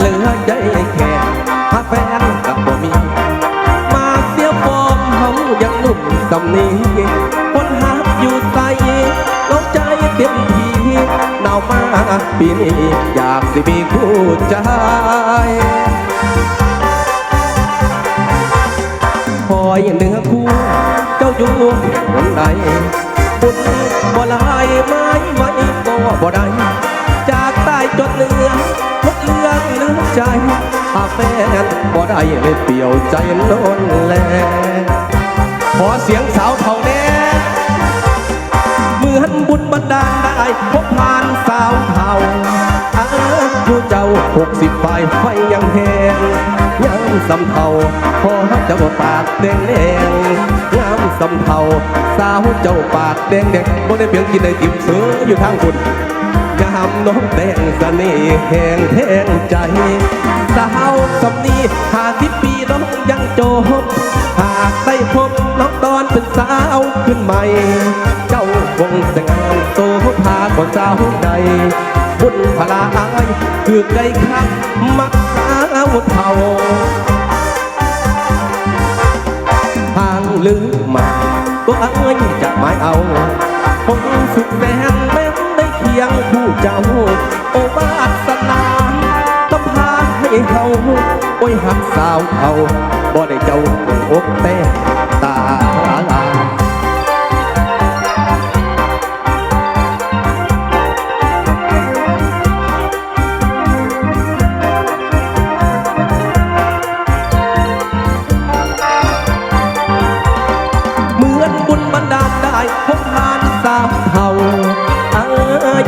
เหลือใจแค่ถ้าแฟนกับบ่มี มาเสียฟอมเฮายังหนุ่มสำนี้คนหักอยู่ใส่ลงใจเต็มทีหนาวมาปีนี้อยากสิมีคู่ใจคอยเหนือคู่เจ้าอยู่หนใดบุญบ่ลายไม่ไว้ก็บ่ได้ ใจหากแฟนบ่ได้เลยเปลี่ยวใจโล้นแลขอเสียงสาวเท่าแน่เหมือนบุญบันดาลได้พบผ่านสาวเท่าอายุเจ้าหกสิบปลายไฟยังแหงยังสำเทาพอเจ้าปากแดงแดงงามสำเทาสาวเจ้าปากแดงแดงบ่ได้เพียงกินได้ติมเสืออยู่ทางคุณามน้องแดงเสน่ห์แห่งแทงใจ สาวสำนีหาสิบปีน้องยังโจบหากได้พบน้องตอนเป็นสาวขึ้นใหม่ เจ้าคงแต่งานโตพาก่อนสาวใดบุญพลาอายคือไกลคักมักสาวเท่าทางลืมมาตัวเอ้ยจะไม่เอาคงสุขแสน ยงผู้เจ้า โอบาสนาต้องพาให้เขาโอ้ยหักสาวเขาบ่ได้เจ้าอกแต่ตา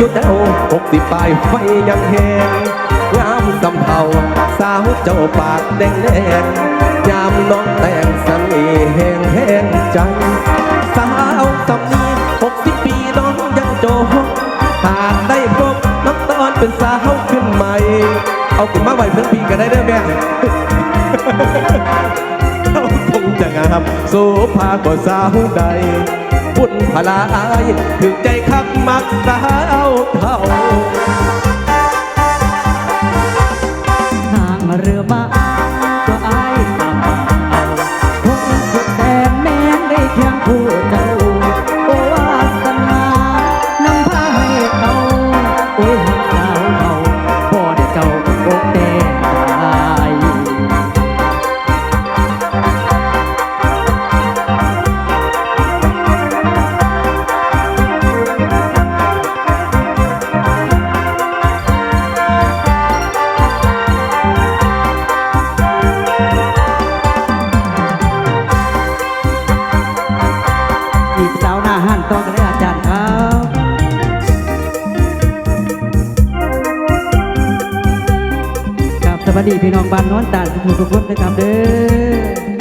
อายุเจ้าหกสิบปลายไฟยังแหงงามสำเภาสาวเจ้าปากแดงแดงยามน้องแต่งสันนีแหงแหงใจ สาวสำนีหกสิบปีน้องยังโจหากได้พบน้องตอนเป็นสาวขึ้นใหม่ เอาขึ้นมาไหวเพื่อนพี่กันได้เด้อแม่เขาคงจะงามโซภากว่าสาวใด บุญพลาอายถึงใจคักมักสาวเท่า ต้องกันเลยอาจารย์ครับครับสวัสดีพี่น้องบ้านน้อนตาลทุกทุกคนนะครับเด้อ